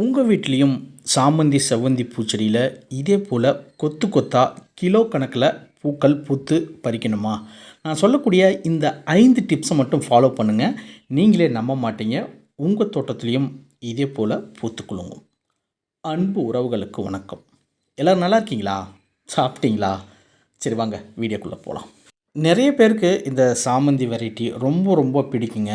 உங்கள் வீட்லேயும் சாமந்தி செவ்வந்தி பூச்செடியில் இதே போல் கொத்து கொத்தாக கிலோ கணக்கில் பூக்கள் பூத்து பறிக்கணுமா? நான் சொல்லக்கூடிய இந்த ஐந்து டிப்ஸை மட்டும் ஃபாலோ பண்ணுங்கள் நீங்களே நம்ப மாட்டீங்க. உங்கள் தோட்டத்துலேயும் இதே போல் பூத்துக்குள்ளுங்க அன்பு உறவுகளுக்கு வணக்கம். எல்லோரும் நல்லா இருக்கீங்களா? சாப்பிட்டீங்களா? சரி வாங்க வீடியோக்குள்ளே போகலாம் நிறைய பேருக்கு இந்த சாமந்தி வெரைட்டி ரொம்ப ரொம்ப பிடிக்குங்க.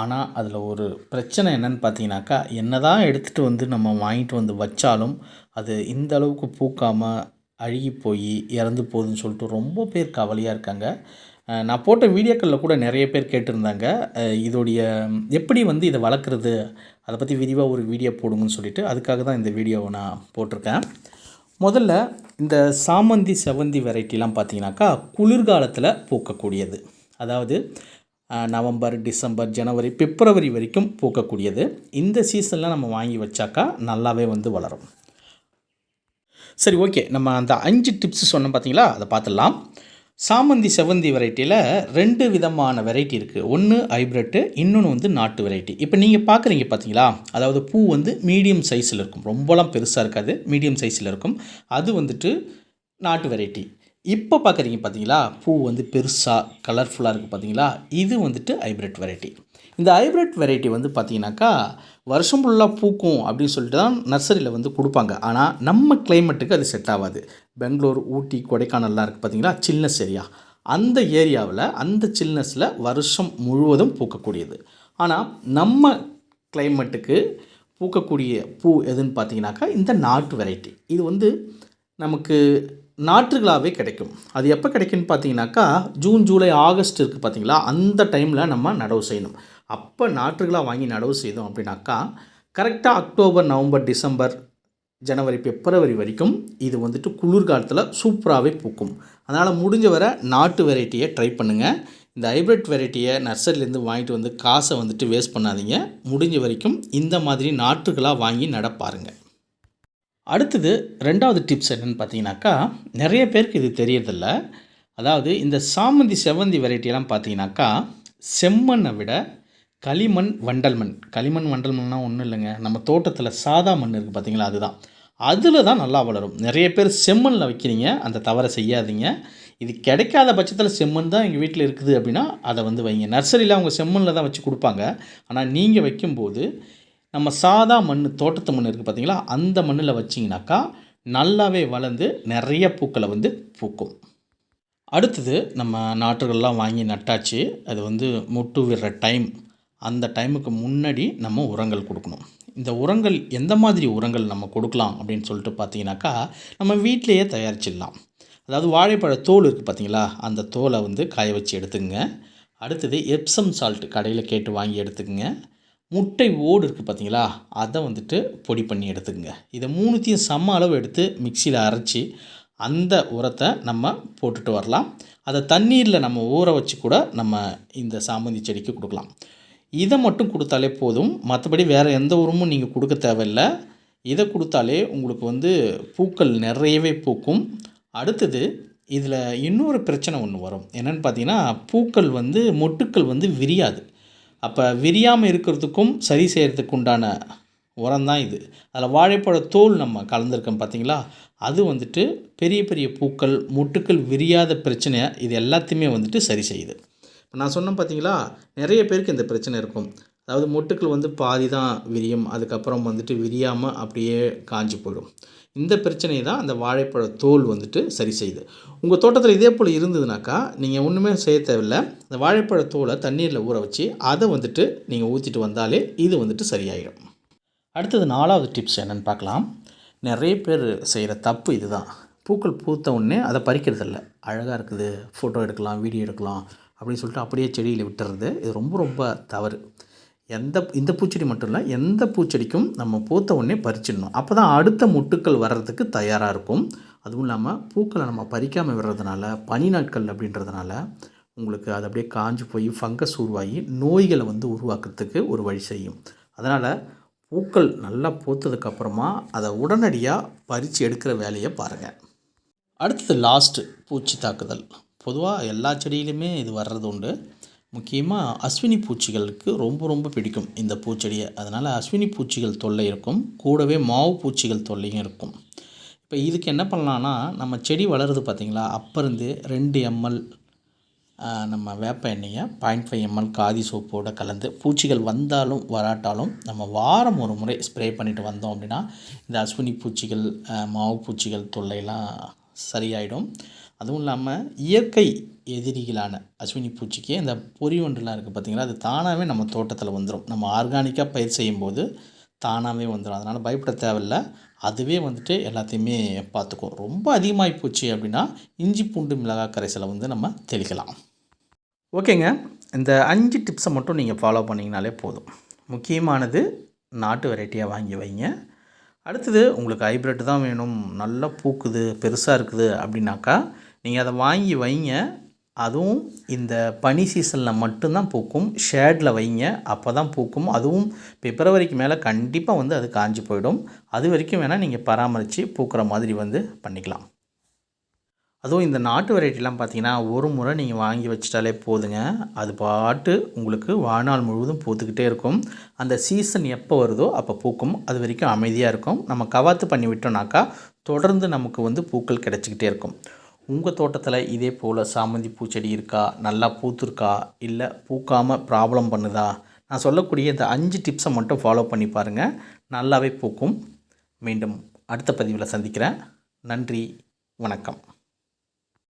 ஆனால் அதில் ஒரு பிரச்சனை என்னன்னு பார்த்தீங்கன்னாக்கா என்ன தான் எடுத்துகிட்டு வந்து நம்ம வாங்கிட்டு வந்து வச்சாலும் அது இந்த அளவுக்கு பூக்காமல் அழுகி போய் இறந்து போகுதுன்னு சொல்லிட்டு ரொம்ப பேர் கவலையாக இருக்காங்க. நான் போட்ட வீடியோக்களில் கூட நிறைய பேர் கேட்டிருந்தாங்க. இதோடைய எப்படி வந்து இதை வளர்க்குறது அதை பற்றி விரிவாக ஒரு வீடியோ போடுங்கன்னு சொல்லிட்டு அதுக்காக தான் இந்த வீடியோவை நான் போட்டிருக்கேன். முதல்ல இந்த சாமந்தி செவந்தி வெரைட்டிலாம் பார்த்தீங்கன்னாக்கா குளிர்காலத்தில் பூக்கக்கூடியது. அதாவது நவம்பர் டிசம்பர் ஜனவரி பிப்ரவரி வரைக்கும் பூக்கக்கூடியது. இந்த சீசனில் நம்ம வாங்கி வச்சாக்கா நல்லாவே வந்து வளரும். சரி ஓகே. நம்ம அந்த அஞ்சு டிப்ஸ் சொன்னோம் பார்த்தீங்களா அதை பார்த்துடலாம். சாமந்தி செவந்தி வெரைட்டியில் ரெண்டு விதமான வெரைட்டி இருக்குது ஒன்று ஹைப்ரிட்டு இன்னொன்று வந்து நாட்டு வெரைட்டி இப்போ நீங்கள் பார்க்குறீங்க பார்த்தீங்களா அதாவது பூ வந்து மீடியம் சைஸில் இருக்கும். ரொம்பலாம் பெருசாக இருக்காது. மீடியம் சைஸில் இருக்கும். அது வந்துட்டு நாட்டு வெரைட்டி இப்போ பார்க்குறீங்க பார்த்தீங்களா பூ வந்து பெருசாக கலர்ஃபுல்லாக இருக்குது பார்த்தீங்களா இது வந்துட்டு ஹைப்ரிட் வெரைட்டி இந்த ஹைப்ரிட் வெரைட்டி வந்து பார்த்தீங்கன்னாக்கா வருஷம் ஃபுல்லாக பூக்கும் அப்படின்னு சொல்லிட்டு தான் நர்சரியில் வந்து கொடுப்பாங்க. ஆனால் நம்ம கிளைமேட்டுக்கு அது செட் ஆகாது. பெங்களூர் ஊட்டி கொடைக்கானல்லாம் இருக்குது பார்த்தீங்களா சில்னஸ் ஏரியா அந்த ஏரியாவில் அந்த சில்னஸில் வருஷம் முழுவதும் பூக்கக்கூடியது. ஆனால் நம்ம கிளைமேட்டுக்கு பூக்கக்கூடிய பூ எதுன்னு பார்த்தீங்கன்னாக்கா இந்த நாட்டு வெரைட்டி இது வந்து நமக்கு நாற்றுகளாகவே கிடைக்கும். அது எப்போ கிடைக்கும்னு பார்த்தீங்கன்னாக்கா ஜூன் ஜூலை ஆகஸ்ட் இருக்குது பார்த்தீங்களா அந்த டைமில் நம்ம நடவு செய்யணும். அப்போ நாற்றுகளாக வாங்கி நடவு செய்தோம் அப்படின்னாக்கா கரெக்டாக அக்டோபர் நவம்பர் டிசம்பர் ஜனவரி பிப்ரவரி வரைக்கும் இது வந்துட்டு குளிர்காலத்தில் சூப்பராகவே பூக்கும். அதனால் முடிஞ்ச வரை நாட்டு வெரைட்டியை ட்ரை பண்ணுங்கள் இந்த ஹைப்ரிட் வெரைட்டியை நர்சரிலேருந்து வாங்கிட்டு வந்து காசை வந்துட்டு வேஸ்ட் பண்ணாதீங்க. முடிஞ்ச வரைக்கும் இந்த மாதிரி நாற்றுகளாக வாங்கி நடப்பாருங்கள் அடுத்தது ரெண்டாவது டிப்ஸ் என்னென்னு பார்த்தீங்கன்னாக்கா நிறைய பேருக்கு இது தெரியறதில்ல. அதாவது இந்த சாமந்தி செவ்வந்தி வெரைட்டியெல்லாம் பார்த்தீங்கன்னாக்கா செம்மண்ணை விட களிமண் வண்டல் மண். களிமண் வண்டல் ஒன்றும் இல்லைங்க. நம்ம தோட்டத்தில் சாதா மண் இருக்குது பார்த்தீங்களா அதுதான். அதில் தான் நல்லா வளரும். நிறைய பேர் செம்மண்ணில் வைக்கிறீங்க அந்த தவறை செய்யாதீங்க. இது கிடைக்காத பட்சத்தில் செம்மண் தான் எங்கள் வீட்டில் இருக்குது அப்படின்னா அதை வந்து வைங்க. நர்சரியில் அவங்க செம்மண்ணில் தான் வச்சு கொடுப்பாங்க. ஆனால் நீங்கள் வைக்கும்போது நம்ம சாதா மண் தோட்டத்து மண் இருக்குது பார்த்திங்களா அந்த மண்ணில் வச்சிங்கனாக்கா நல்லாவே வளர்ந்து நிறைய பூக்களை வந்து பூக்கும். அடுத்தது நம்ம நாற்றுகள்லாம் வாங்கி நட்டாச்சு. அது வந்து முட்டு விடுற டைம். அந்த டைமுக்கு முன்னாடி நம்ம உரங்கள் கொடுக்கணும். இந்த உரங்கள் எந்த மாதிரி உரங்கள் நம்ம கொடுக்கலாம் அப்படின்னு சொல்லிட்டு பார்த்தீங்கன்னாக்கா நம்ம வீட்டிலையே தயாரிச்சிடலாம். அதாவது வாழைப்பழ தோல் இருக்குது பார்த்தீங்களா அந்த தோலை வந்து காய வச்சு எடுத்துக்கங்க. அடுத்தது எப்சம் சால்ட் கடையில் கேட்டு வாங்கி எடுத்துக்கங்க. முட்டை ஓடு இருக்குது பார்த்தீங்களா? அதை வந்துட்டு பொடி பண்ணி எடுத்துக்கோங்க. இதை மூணுத்தையும் சம அளவு எடுத்து மிக்சியில் அரைச்சி அந்த உரத்தை நம்ம போட்டுட்டு வரலாம். அதை தண்ணீரில் நம்ம ஊற வச்சு கூட நம்ம இந்த சாமந்தி செடிக்கு கொடுக்கலாம். இதை மட்டும் கொடுத்தாலே போதும். மற்றபடி வேறு எந்த உரமும் நீங்கள் கொடுக்க தேவையில்லை. இதை கொடுத்தாலே உங்களுக்கு வந்து பூக்கள் நிறையவே பூக்கும். அடுத்தது இதில் இன்னொரு பிரச்சனை ஒன்று வரும். என்னென்னு பார்த்தீங்கன்னா பூக்கள் வந்து மொட்டுக்கள் வந்து விரியாது. அப்போ விரியாமல் இருக்கிறதுக்கும் சரி செய்கிறதுக்கு உண்டான உரம் தான் இது. அதில் வாழைப்பழ தோல் நம்ம கலந்துருக்கோம் பார்த்தீங்களா அது வந்துட்டு பெரிய பெரிய பூக்கள் முட்டுக்கள் விரியாத பிரச்சனையை இது எல்லாத்தையுமே வந்துட்டு சரி செய்யுது. இப்போ நான் சொன்னேன் பார்த்தீங்களா நிறைய பேருக்கு இந்த பிரச்சனை இருக்கும். அதாவது மொட்டுக்கள் வந்து பாதி தான் விரியும் அதுக்கப்புறம் வந்துட்டு விரியாமல் அப்படியே காஞ்சி போயிடும். இந்த பிரச்சனையை தான் அந்த வாழைப்பழ தோல் வந்துட்டு சரி செய்யுது. உங்கள் தோட்டத்தில் இதே போல் இருந்ததுனாக்கா நீங்கள் ஒன்றுமே செய்ய தேவையில்ல. அந்த வாழைப்பழ தோலை தண்ணீரில் ஊற வச்சு அதை வந்துட்டு நீங்கள் ஊற்றிட்டு வந்தாலே இது வந்துட்டு சரியாயிடும் அடுத்தது நாலாவது டிப்ஸ் என்னென்னு பார்க்கலாம். நிறைய பேர் செய்கிற தப்பு இதுதான். பூக்கள் பூத்த உடனே அதை பறிக்கிறதில்ல. அழகாக இருக்குது ஃபோட்டோ எடுக்கலாம் வீடியோ எடுக்கலாம் அப்படின்னு சொல்லிட்டு அப்படியே செடியில் விட்டுறது இது ரொம்ப ரொம்ப தவறு. எந்த இந்த பூச்செடி மட்டும் இல்லை எந்த பூச்செடிக்கும் நம்ம பூத்த உடனே பறிச்சிடணும். அப்போ தான் அடுத்த முட்டுக்கள் வர்றதுக்கு தயாராக இருக்கும். அதுவும் இல்லாமல் பூக்களை நம்ம பறிக்காமல் விடுறதுனால பனி நாட்கள் அப்படின்றதுனால உங்களுக்கு அது அப்படியே காஞ்சு போய் ஃபங்கஸ் உருவாகி நோய்களை வந்து உருவாக்குறதுக்கு ஒரு வழி செய்யும். அதனால் பூக்கள் நல்லா பூத்ததுக்கப்புறமா அதை உடனடியாக பறித்து எடுக்கிற வேலையை பாருங்கள் அடுத்தது லாஸ்ட்டு பூச்சி தாக்குதல். பொதுவாக எல்லா செடியிலுமே இது வர்றது உண்டு. முக்கியமாக அஸ்வினி பூச்சிகளுக்கு ரொம்ப ரொம்ப பிடிக்கும் இந்த பூச்செடியை. அதனால் அஸ்வினி பூச்சிகள் தொல்லை இருக்கும். கூடவே மாவு பூச்சிகள் தொல்லையும் இருக்கும். இப்போ இதுக்கு என்ன பண்ணலான்னா நம்ம செடி வளருது பார்த்திங்களா அப்போருந்து ரெண்டு எம்எல் நம்ம வேப்ப எண்ணெயை பாயிண்ட் ஃபைவ் எம்எல் காதி சோப்போடு கலந்து பூச்சிகள் வந்தாலும் வராட்டாலும் நம்ம வாரம் ஒரு முறை ஸ்ப்ரே பண்ணிட்டு வந்தோம் அப்படின்னா இந்த அஸ்வினி பூச்சிகள் மாவு பூச்சிகள் தொல்லையெல்லாம் சரியாயிடும். அதுவும் இல்லாமல் இயற்கை எதிரிகளான அஸ்வினி பூச்சிக்கு இந்த பொறிவண்டுலாம் இருக்குது பார்த்திங்களா? அது தானாகவே நம்ம தோட்டத்தில் வந்துடும் நம்ம ஆர்கானிக்காக பயிர் செய்யும்போது தானாகவே வந்துடும் அதனால் பயப்பட தேவையில்ல. அதுவே வந்துட்டு எல்லாத்தையுமே பார்த்துக்கும். ரொம்ப அதிகமாகி போச்சு அப்படின்னா இஞ்சி பூண்டு மிளகாய் கரைசலை வந்து நம்ம தெளிக்கலாம். ஓகேங்க. இந்த அஞ்சு டிப்ஸை மட்டும் நீங்கள் ஃபாலோ பண்ணிங்கனாலே போதும். முக்கியமானது நாட்டு வெரைட்டியாக வாங்கி வைங்க. அடுத்தது உங்களுக்கு ஹைப்ரிட் தான் வேணும். நல்லா பூக்குது பெருசாக இருக்குது அப்படின்னாக்கா நீங்கள் அதை வாங்கி வைங்க. அதுவும் இந்த பனி சீசனில் மட்டும்தான் பூக்கும். ஷேடில் வைங்க அப்போ தான் பூக்கும். அதுவும் பிப்ரவரிக்கு மேலே கண்டிப்பாக வந்து அது காஞ்சி போயிடும். அது வரைக்கும் வேணால் நீங்கள் பராமரித்து பூக்கிற மாதிரி வந்து பண்ணிக்கலாம். அதுவும் இந்த நாட்டு வெரைட்டிலாம் பார்த்தீங்கன்னா ஒரு முறை நீங்கள் வாங்கி வச்சிட்டாலே போதுங்க. அது பாட்டு உங்களுக்கு வாழ்நாள் முழுவதும் பூத்துக்கிட்டே இருக்கும். அந்த சீசன் எப்போ வருதோ அப்போ பூக்கும். அது வரைக்கும் அமைதியாக இருக்கும். நம்ம கவாத்து பண்ணி விட்டோம்னாக்கா தொடர்ந்து நமக்கு வந்து பூக்கள் கிடச்சிக்கிட்டே இருக்கும். உங்கள் தோட்டத்தில் இதே போல் சாமந்தி பூச்செடி இருக்கா? நல்லா பூத்துருக்கா? இல்லை பூக்காமல் ப்ராப்ளம் பண்ணுதா? நான் சொல்லக்கூடிய இந்த அஞ்சு டிப்ஸை மட்டும் ஃபாலோ பண்ணி பாருங்கள் நல்லாவே பூக்கும். மீண்டும் அடுத்த பதிவில் சந்திக்கிறேன். நன்றி. வணக்கம்.